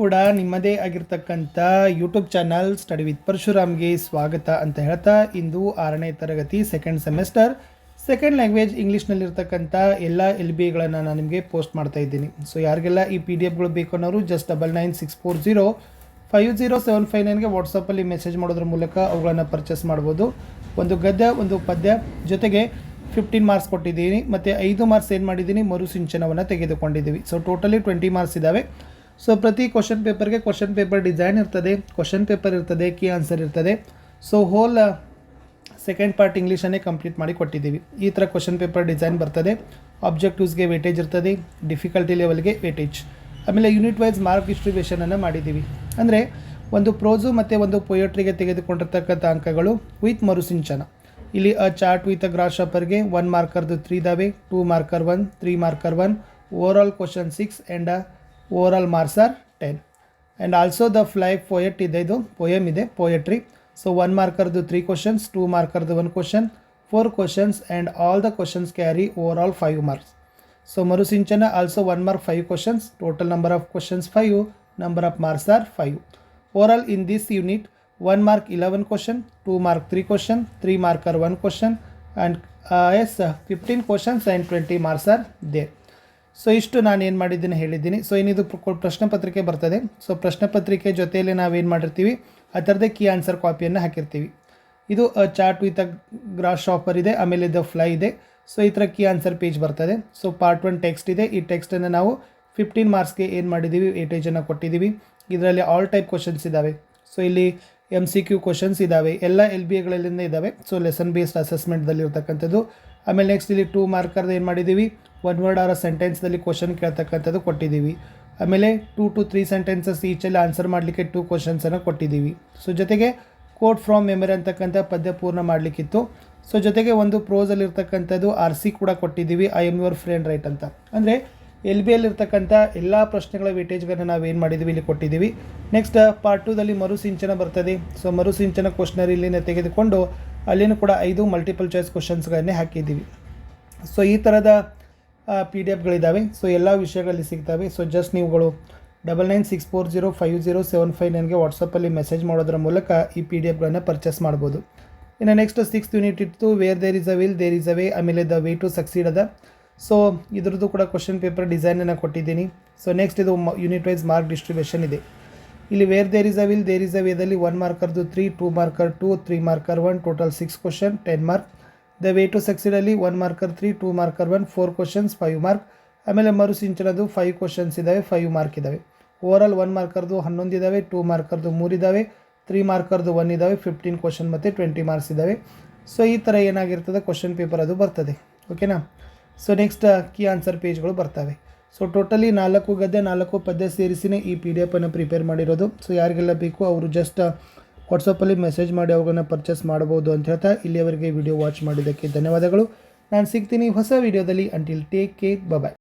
ಕೂಡ ನಿಮ್ಮದೇ ಆಗಿರ್ತಕ್ಕಂಥ ಯೂಟ್ಯೂಬ್ ಚಾನಲ್ ಸ್ಟಡಿ ವಿತ್ ಪರಶುರಾಮ್ಗೆ ಸ್ವಾಗತ ಅಂತ ಹೇಳ್ತಾ ಇಂದು ಆರನೇ ತರಗತಿ ಸೆಕೆಂಡ್ ಸೆಮೆಸ್ಟರ್ ಸೆಕೆಂಡ್ ಲ್ಯಾಂಗ್ವೇಜ್ ಇಂಗ್ಲೀಷ್ನಲ್ಲಿರ್ತಕ್ಕಂಥ ಎಲ್ಲ ಎಲ್ ಬಿ ಗಳನ್ನು ನಾನು ನಿಮಗೆ ಪೋಸ್ಟ್ ಮಾಡ್ತಾ ಇದ್ದೀನಿ. ಸೊ ಯಾರಿಗೆಲ್ಲ ಈ ಪಿ ಡಿ ಎಫ್ಗಳು ಬೇಕು ಅನ್ನೋರು just double nine six four zero five zero seven five ನೈನ್ಗೆ ವಾಟ್ಸಪ್ಪಲ್ಲಿ ಮೆಸೇಜ್ ಮಾಡೋದ್ರ ಮೂಲಕ ಅವುಗಳನ್ನು ಪರ್ಚೇಸ್ ಮಾಡ್ಬೋದು. ಒಂದು ಗದ್ಯ, ಒಂದು ಪದ್ಯ ಜೊತೆಗೆ ಫಿಫ್ಟೀನ್ ಮಾರ್ಕ್ಸ್ ಕೊಟ್ಟಿದ್ದೀನಿ. ಮತ್ತು ಐದು ಮಾರ್ಕ್ಸ್ ಏನು ಮಾಡಿದ್ದೀನಿ? ಮರುಸಿಂಚನವನ್ನು ತೆಗೆದುಕೊಂಡಿದ್ದೀವಿ. ಸೊ ಟೋಟಲಿ ಟ್ವೆಂಟಿ ಮಾರ್ಕ್ಸ್ ಇದ್ದಾವೆ ಸೊ ಪ್ರತಿ ಕ್ವಶನ್ ಪೇಪರ್ಗೆ ಕ್ವಶನ್ ಪೇಪರ್ ಡಿಸೈನ್ ಇರ್ತದೆ ಕ್ವಶನ್ ಪೇಪರ್ ಇರ್ತದೆ ಕೀ ಆನ್ಸರ್ ಇರ್ತದೆ. ಸೊ ಹೋಲ್ ಸೆಕೆಂಡ್ ಪಾರ್ಟ್ ಇಂಗ್ಲೀಷನ್ನೇ ಕಂಪ್ಲೀಟ್ ಮಾಡಿ ಕೊಟ್ಟಿದ್ದೀವಿ. ಈ ಥರ ಕ್ವಶನ್ ಪೇಪರ್ ಡಿಸೈನ್ ಬರ್ತದೆ. ಆಬ್ಜೆಕ್ಟಿವ್ಸ್ಗೆ ವೇಟೇಜ್ ಇರ್ತದೆ ಡಿಫಿಕಲ್ಟಿ ಲೆವೆಲ್ಗೆ ವೇಟೇಜ್ ಆಮೇಲೆ ಯೂನಿಟ್ ವೈಸ್ ಮಾರ್ಕ್ ಡಿಸ್ಟ್ರಿಬ್ಯೂಷನನ್ನು ಮಾಡಿದ್ದೀವಿ. ಅಂದರೆ, ಒಂದು ಪ್ರೋಸು ಮತ್ತು ಒಂದು ಪೊಯಟ್ರಿಗೆ ತೆಗೆದುಕೊಂಡಿರ್ತಕ್ಕಂಥ ಅಂಕಗಳು ವಿತ್ ಮರುಸಿಂಚನ. ಇಲ್ಲಿ ಅ ಚಾರ್ಟ್ ವಿತ್ ಅ ಗ್ರಾಸ್ ಶಾಪರ್ಗೆ ಒನ್ ಮಾರ್ಕರ್ದು ತ್ರೀ ಇದಾವೆ two marker one three marker one overall question six and overall marks are ten. And also the fly poet ಇದೆ ಇದು ಪೊಯಮ್ ಇದೆ ಪೊಯೆಟ್ರಿ ಸೊ ಒನ್ ಮಾರ್ಕರ್ದು three questions two ಮಾರ್ಕರ್ದು one question four questions and all the questions carry overall five marks so Marusinchana also one mark five questions total number of questions five number of marks are five over in this unit one mark eleven question two mark three question three marker one question and as fifteen questions and twenty marks are they so ಇಷ್ಟು ನಾನು ಏನು ಮಾಡಿದ್ದೀನಿ ಹೇಳಿದ್ದೀನಿ. So ಏನಿದು ಪ್ರ- ಪ್ರಶ್ನೆ ಪತ್ರಿಕೆ ಬರ್ತದೆ. ಸೊ ಪ್ರಶ್ನೆ ಪತ್ರಿಕೆ ಜೊತೆಯಲ್ಲಿ ನಾವೇನು ಮಾಡಿರ್ತೀವಿ? ಅದರದ್ದೇ ಕೀ ಆನ್ಸರ್ ಕಾಪಿಯನ್ನು ಹಾಕಿರ್ತೀವಿ. ಇದು chart with a grasshopper ಇದೆ, ಆಮೇಲೆ ಇದು ಫ್ಲೈ ಇದೆ. ಸೊ ಈ ಥರ ಕೀ ಆನ್ಸರ್ ಪೇಜ್ ಬರ್ತದೆ. ಸೊ ಪಾರ್ಟ್ ಒನ್ ಟೆಕ್ಸ್ಟ್ ಇದೆ. ಈ ಟೆಕ್ಸ್ಟನ್ನು ನಾವು ಫಿಫ್ಟೀನ್ ಮಾರ್ಕ್ಸ್ಗೆ ಏನು ಮಾಡಿದ್ದೀವಿ ಏಟೇಜನ್ನು ಕೊಟ್ಟಿದ್ದೀವಿ ಇದರಲ್ಲಿ ಆಲ್ ಟೈಪ್ ಕ್ವಶನ್ಸ್ ಇದ್ದಾವೆ ಸೊ ಇಲ್ಲಿ ಎಂ ಸಿ ಕ್ಯೂ ಕ್ವಶನ್ಸ್ ಇದ್ದಾವೆ ಎಲ್ಲ ಎಲ್ ಬಿ ಎಗಳಿಂದ ಇದ್ದಾವೆ ಸೊ ಲೆಸನ್ ಬೇಸ್ಡ್ ಅಸೆಸ್ಮೆಂಟ್ದಲ್ಲಿ ಇರ್ತಕ್ಕಂಥದ್ದು ಆಮೇಲೆ ನೆಕ್ಸ್ಟ್ ಇಲ್ಲಿ ಟೂ ಮಾರ್ಕರ್ದು ಏನು ಮಾಡಿದ್ದೀವಿ ಒನ್ ವರ್ಡ್ ಆರ್ ಸೆಂಟೆನ್ಸ್ದಲ್ಲಿ ಕ್ವಶನ್ ಕೇಳ್ತಕ್ಕಂಥದ್ದು ಕೊಟ್ಟಿದ್ದೀವಿ. ಆಮೇಲೆ ಟೂ ಟು ತ್ರೀ ಸೆಂಟೆನ್ಸಸ್ ಈಚಲ್ಲಿ ಆನ್ಸರ್ ಮಾಡಲಿಕ್ಕೆ ಟೂ ಕ್ವಶನ್ಸನ್ನು ಕೊಟ್ಟಿದ್ದೀವಿ. ಸೊ ಜೊತೆಗೆ ಕೋಟ್ ಫ್ರಾಮ್ ಮೆಮರಿ ಅಂತಕ್ಕಂಥ ಪದ್ಯ ಪೂರ್ಣ ಮಾಡಲಿಕ್ಕಿತ್ತು. ಸೊ ಜೊತೆಗೆ ಒಂದು ಪ್ರೋಸಲ್ಲಿರ್ತಕ್ಕಂಥದ್ದು ಆರ್ ಸಿ ಕೂಡ ಕೊಟ್ಟಿದ್ದೀವಿ. I'm your friend right ಅಂತ. ಅಂದರೆ ಎಲ್ ಬಿ ಎಲ್ಲಿರ್ತಕ್ಕಂಥ ಎಲ್ಲ ಪ್ರಶ್ನೆಗಳ ವೇಟೇಜ್ಗಳನ್ನು ನಾವು ಏನು ಮಾಡಿದ್ದೀವಿ, ಇಲ್ಲಿ ಕೊಟ್ಟಿದ್ದೀವಿ. ನೆಕ್ಸ್ಟ್ ಪಾರ್ಟ್ ಟೂದಲ್ಲಿ ಮರುಸಿಂಚನ ಬರ್ತದೆ. ಸೊ ಮರುಸಿಂಚನ ಇಲ್ಲಿನ ತೆಗೆದುಕೊಂಡು ಅಲ್ಲಿನೂ ಕೂಡ ಐದು ಮಲ್ಟಿಪಲ್ ಚಾಯ್ಸ್ ಕ್ವಶನ್ಸ್ಗಳನ್ನೇ ಹಾಕಿದ್ದೀವಿ. ಸೊ ಈ ಥರದ ಪಿ ಡಿ ಎಫ್ಗಳಿದ್ದಾವೆ ಸೊ ಎಲ್ಲ ವಿಷಯಗಳಲ್ಲಿ ಸಿಗ್ತವೆ. ಸೊ ಜಸ್ಟ್ ನೀವುಗಳು double nine six four zero five zero seven five ನೈನ್ಗೆ ವಾಟ್ಸಪ್ಪಲ್ಲಿ ಮೆಸೇಜ್ ಮಾಡೋದ್ರ ಮೂಲಕ ಈ ಪಿ ಡಿ ಎಫ್ಗಳನ್ನು ಪರ್ಚೇಸ್ ಮಾಡ್ಬೋದು. ಇನ್ನು ನೆಕ್ಸ್ಟ್ ಸಿಕ್ಸ್ತ್ ಯೂನಿಟ್ ಇತ್ತು where there is a will there is a way ಆಮೇಲೆ ದ ವೇ ಟು ಸಕ್ಸೀಡ್ ಅದ. ಸೊ ಇದ್ರದ್ದು ಕೂಡ ಕ್ವಶನ್ ಪೇಪರ್ ಡಿಸೈನನ್ನು ಕೊಟ್ಟಿದ್ದೀನಿ. ಸೊ ನೆಕ್ಸ್ಟ್ ಇದು ಯೂನಿಟ್ ವೈಸ್ ಮಾರ್ಕ್ ಡಿಸ್ಟ್ರಿಬ್ಯೂಷನ್ ಇದೆ. ಇಲ್ಲಿ where there is a will there is a ವೇದಲ್ಲಿ one ಮಾರ್ಕರ್ದು three two marker two three marker one total six question ten mark the way to ಸಕ್ಸೀಡಲ್ಲಿ one marker three two marker one four questions five mark ಆಮೇಲೆ ಮರುಸಿಂಚನದು five questions ಇದ್ದಾವೆ five mark ಇದ್ದಾವೆ overall one ಮಾರ್ಕರ್ದು ಹನ್ನೊಂದು ಇದ್ದಾವೆ two ಮಾರ್ಕರ್ದು ಮೂರು ಇದ್ದಾವೆ ತ್ರೀ ಮಾರ್ಕರ್ದು ಒನ್ ಇದ್ದಾವೆ ಫಿಫ್ಟೀನ್ ಕ್ವಶನ್ ಮತ್ತು ಟ್ವೆಂಟಿ ಮಾರ್ಕ್ಸ್ ಇದ್ದಾವೆ ಸೊ ಈ ಥರ ಏನಾಗಿರ್ತದೆ? ಕ್ವಶನ್ ಪೇಪರ್ ಅದು ಬರ್ತದೆ. ಓಕೆನಾ ಸೊ ನೆಕ್ಸ್ಟ್ ಕೀ ಆನ್ಸರ್ ಪೇಜ್ಗಳು ಬರ್ತವೆ. ಸೊ ಟೋಟಲಿ ನಾಲ್ಕು ಗದ್ದೆ ನಾಲ್ಕು ಪದ್ಯ ಸೇರಿಸಿನೇ ಈ ಪಿ ಡಿ ಎಫನ್ನು ಪ್ರಿಪೇರ್ ಮಾಡಿರೋದು. ಸೊ ಯಾರಿಗೆಲ್ಲ ಬೇಕು, ಅವರು ಜಸ್ಟ್ ವಾಟ್ಸಪ್ಪಲ್ಲಿ ಮೆಸೇಜ್ ಮಾಡಿ ಅವುಗಳನ್ನ ಪರ್ಚೇಸ್ ಮಾಡ್ಬೋದು ಅಂತ ಹೇಳ್ತಾ ಇಲ್ಲಿಯವರೆಗೆ ವಿಡಿಯೋ ವಾಚ್ ಮಾಡಿದ್ದಕ್ಕೆ ಧನ್ಯವಾದಗಳು. ನಾನು ಸಿಗ್ತೀನಿ ಹೊಸ ವಿಡಿಯೋದಲ್ಲಿ. ಅಂಟಿಲ್ ಟೇಕ್ ಕೇರ್ ಬಾಯ್